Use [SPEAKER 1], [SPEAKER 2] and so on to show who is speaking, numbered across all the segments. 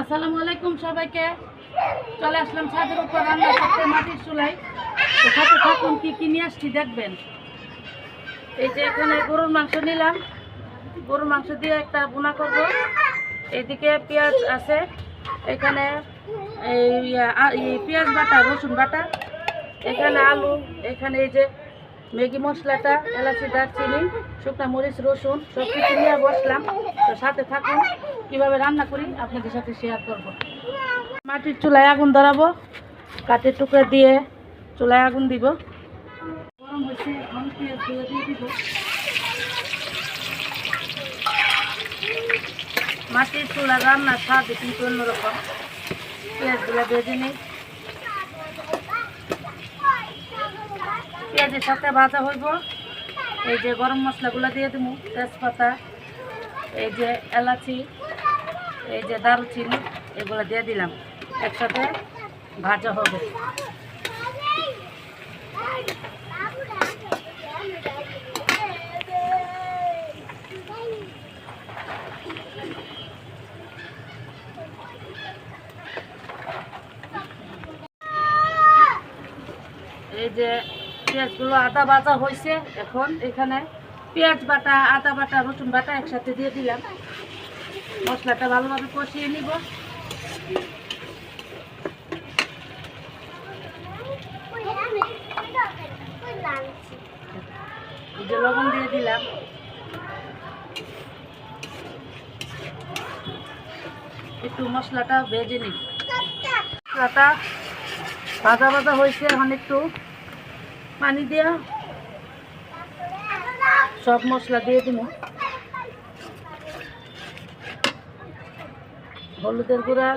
[SPEAKER 1] আসসালামু আলাইকুম সবাইকে। চলে আসলাম ছাদের উপর রান্না করতে মাটির চুলাই তো সাথে থাকুন, কি কি নিয়ে আসছি দেখবেন। এই যে এখানে গরুর মাংস নিলাম। গরুর মাংস দিয়ে একটা বোনা করব। এইদিকে পেঁয়াজ আছে। এখানে এই পেঁয়াজ বাটা, রসুন বাটা। এখানে আলু, এখানে এই যে ম্যাগি মশলাটা, এলাচি, দারচিনি, শুকনো মরিচ, রসুন সব কিছু নিয়ে বসলাম। তো সাথে থাকুন, কীভাবে রান্না করি আপনাদের সাথে শেয়ার করব। মাটির চুলায় আগুন ধরাবো, কাঠের টুকরা দিয়ে চুলায় আগুন দিব। গরম দিব। মাটির চুলা রান্না স্বাদ কিন্তু অন্যরকম। পেঁয়াজগুলো ভেজে নিই। পেঁয়াজের সাথে ভাজা হইব। এই যে গরম মশলাগুলো দিয়ে দেবো তেজপাতা, এই যে এলাচি, এই যে দারুচিনি, এগুলো দিয়ে দিলাম। একসাথে ভাজা হবে। এই যে পেঁয়াজগুলো আদা ভাজা হয়েছে এখন এখানে পেঁয়াজ বাটা, আদা বাটা, রসুন বাটা একসাথে দিয়ে দিলাম। মশলাটা ভালোভাবে কষিয়ে নিব। লবণ দিয়ে দিলাম। একটু মশলাটা ভেজে নিই। মশলাটা ভাজা ভাজা হয়েছে, এখন একটু পানি দেওয়া সব মশলা দিয়ে দিব হলুদের গুঁড়া,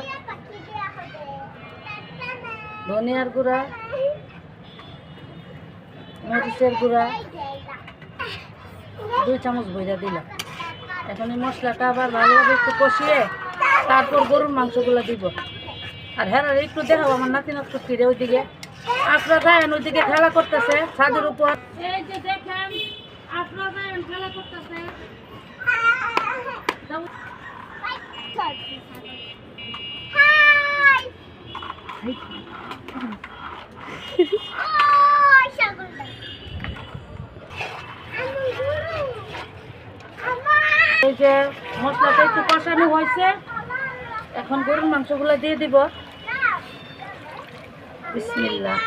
[SPEAKER 1] ধনিয়ার গুঁড়া, মরিচের গুঁড়া, দুই চামচ ভইরা দিলাম। এখন এই মশলাটা আবার ভালোভাবে একটু কষিয়ে তারপর গরুর মাংসগুলো দিব। আর হ্যাঁ একটু দেখাবো আমার নাতি নাতি ফিরে ওইদিকে। আপনারা দেখেন ওইদিকে খেলা করতেছে ছাদের উপর। এই যে দেখেন আপনারা খেলা করতেছে। এই যে মশলাটা একটু কষানো হয়েছে এখন গরুর মাংস মাংসগুলো দিয়ে দিব। বিসমিল্লাহ।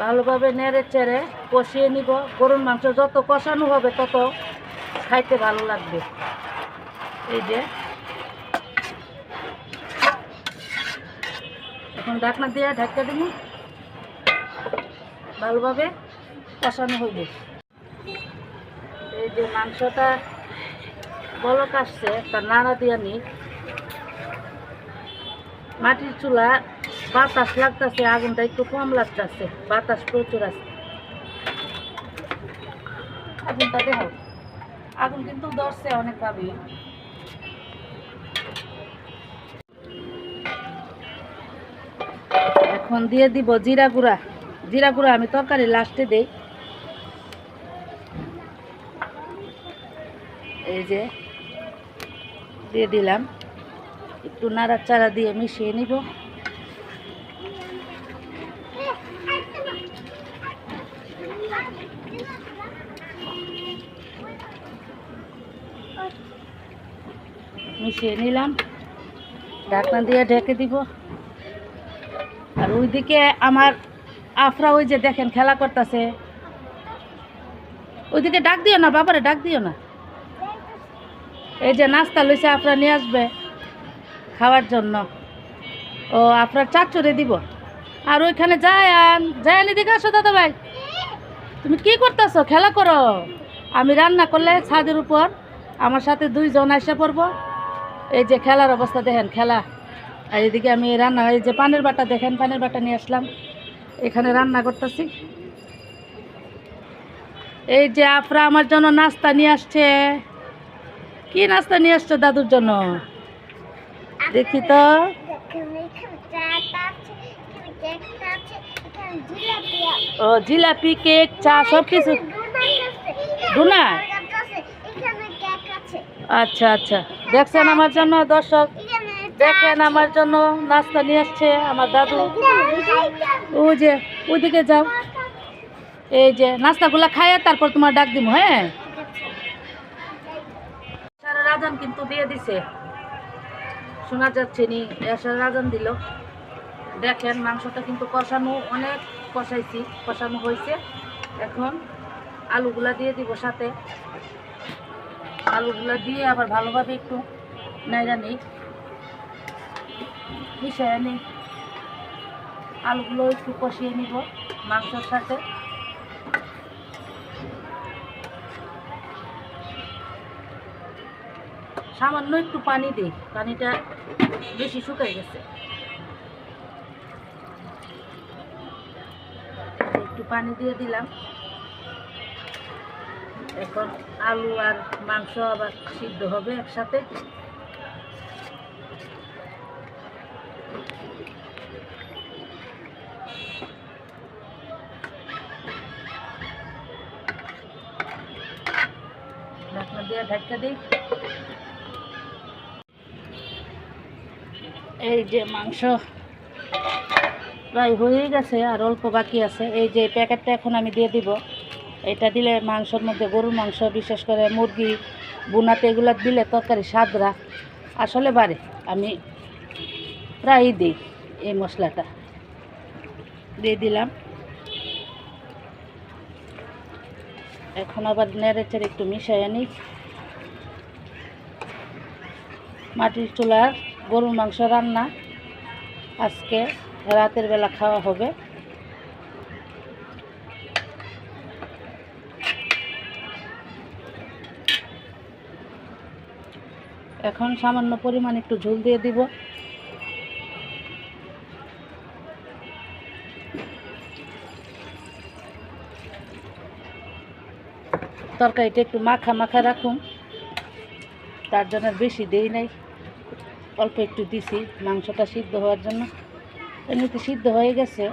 [SPEAKER 1] ভালোভাবে নেড়ে চেড়ে কষিয়ে নিব। গরুর মাংস যত কষানো হবে তত খাইতে ভালো লাগবে। এই যে। এখন ঢাকনা দিয়ে ঢাকা দিব। ভালোভাবে কষানো হইবে। এই যে মাংসটা বলক আসছে তার নাড়া দিয়ে আমি মাটির চুলা, বাতাস লাগতেছে, আগুনটা একটু কম লাগতেছে, বাতাস প্রচুর আছে। আগুনটা দেখো আগুন কিন্তু ধরছে অনেকভাবে এখন দিয়ে দিব জিরা গুঁড়া। জিরা গুঁড়া আমি তরকারি লাস্টে দেই। এই যে, দিয়ে দিলাম। একটু নাড়াচাড়া দিয়ে মিশিয়ে নিব। মিশিয়ে নিলাম। ঢাকনা দিয়ে ঢেকে দিব। আর ওইদিকে আমার আফরা ওই যে দেখেন খেলা করতেছে। ওইদিকে ডাক দিও না, বাবারে ডাক দিও না। এই যে নাস্তা লইছে, আফরা নিয়ে আসবে খাওয়ার জন্য। ও আপনার চাচুরে দিব। আর ওইখানে যায় আন যায় এদিকে আসো দাদা ভাই। তুমি কি করতেছো? খেলা করো। আমি রান্না করলে ছাদের উপর, আমার সাথে দুইজন আসে পড়ব। এই যে খেলার অবস্থা, দেখেন খেলা। আর এদিকে আমি রান্না, এই যে পানের বাটা, দেখেন পানের বাটা নিয়ে আসলাম। এখানে রান্না করতেছি। এই যে আফরা আমার জন্য নাস্তা নিয়ে আসছে। কি নাস্তা নিয়ে আসছো দাদুর জন্য? দেখি তো। ও, জিলাপি, কেক, চা সব কিছু
[SPEAKER 2] আছে
[SPEAKER 1] আচ্ছা আচ্ছা। দেখছেন আমার জন্য দর্শক। দেখেন আমার জন্য নাস্তা নিয়ে আসছে আমার দাদু। ওই যে, ওইদিকে যাও। এই যে, নাস্তাগুলো খাইয়ে তারপর তোমার ডাক দিব হ্যাঁ? সারা রাজান কিন্তু দিয়ে দিছে। শোনা যাচ্ছে নি, এসার রাজান দিল। দেখেন, মাংসটা কিন্তু কষানো, অনেক কষাইছি, কষানো হয়েছে। এখন আলুগুলা দিয়ে দিব সাথে। আলুগুলা দিয়ে আবার ভালোভাবে একটু নাইরা নিই। মিশাইয়া নিই। আলুগুলো একটু কষিয়ে নিব মাংসের সাথে। সামান্য একটু পানি দিই, পানিটা বেশি শুকাই গেছে। একটু পানি দিয়ে দিলাম। এখন আলু আর মাংস আবার সিদ্ধ হবে একসাথে ঢাকনা দিয়ে দিই। এই যে মাংস প্রায় হয়েই গেছে আর অল্প বাকি আছে। এই যে প্যাকেটটা এখন আমি দিয়ে দিব। এটা দিলে মাংসের মধ্যে গরুর মাংস, বিশেষ করে মুরগি বুনাতে এগুলো দিলে তরকারি স্বাদরা আসলে বাড়ে। আমি প্রায়ই দিই এই মশলাটা। দিয়ে দিলাম। এখন আবার নেড়ে চেড়ে একটু মিশাই নিই। মাটির চুলার গরুর মাংস রান্না। আজকে রাতের বেলা খাওয়া হবে। এখন সামান্য পরিমাণ একটু ঝোল দিয়ে দিব। তরকারিটা একটু মাখা মাখা রাখুন। তার জন্য বেশি দেই নাই। অল্প একটু দিছি, মাংসটা সিদ্ধ হওয়ার জন্য। এমনিতে সিদ্ধ হয়ে গেছে।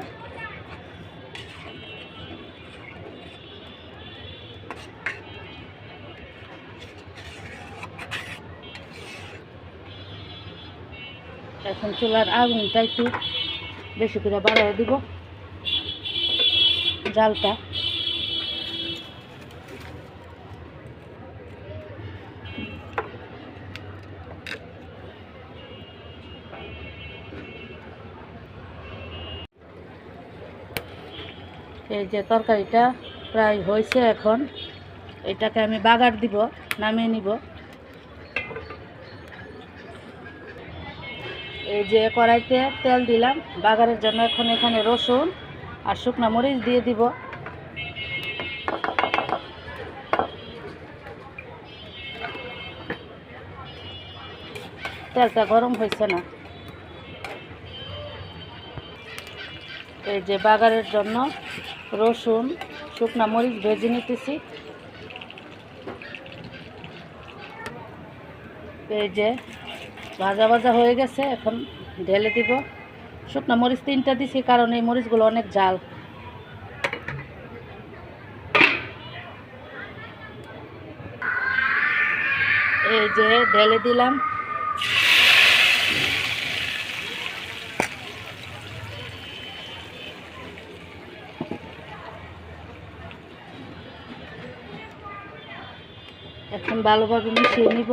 [SPEAKER 1] এখন চুলার আগুনটা একটু বেশি করে বাড়াই দিব, জালটা। এই যে তরকারিটা প্রায় হয়েছে এখন। এটাকে আমি বাগার দিব, নামিয়ে নিব। এই যে কড়াইতে তেল দিলাম, বাগারের জন্য এখন এখানে রসুন আর শুকনা মরিচ দিয়ে দিব। তেলটা গরম হয়েছে না। এই যে বাগারের জন্য রসুন, শুকনা মরিচ ভেজে নিতেছি। এই যে ভাজা ভাজা হয়ে গেছে, এখন ঢেলে দিব। শুকনা মরিচ তিনটা দিছি, কারণ এই মরিচগুলো অনেক জাল। এই যে ঢেলে দিলাম। এখন ভালোভাবে মিশিয়ে নিব।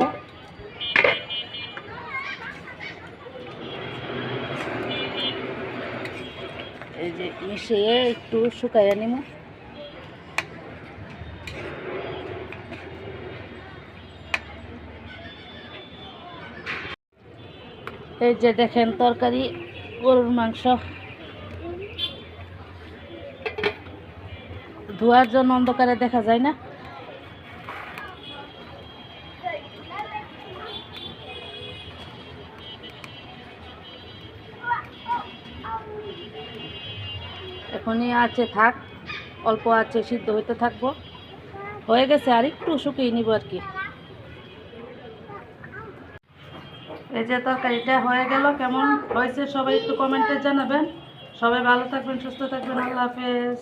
[SPEAKER 1] এই যে মিশিয়ে একটু শুকাইয়া নিব। এই যে দেখেন তরকারি, গরুর মাংস। ধোয়ার জন্য অন্ধকারে দেখা যায় না। এখনই আছে, থাক। অল্প আছে, সিদ্ধ হইতে থাকব। হয়ে গেছে, আর একটু শুকিয়ে নিব আর কি। এই যে তরকারিটা হয়ে গেল, কেমন হয়েছে সবাই একটু কমেন্টে জানাবেন। সবাই ভালো থাকবেন, সুস্থ থাকবেন, আল্লাহ হাফেজ।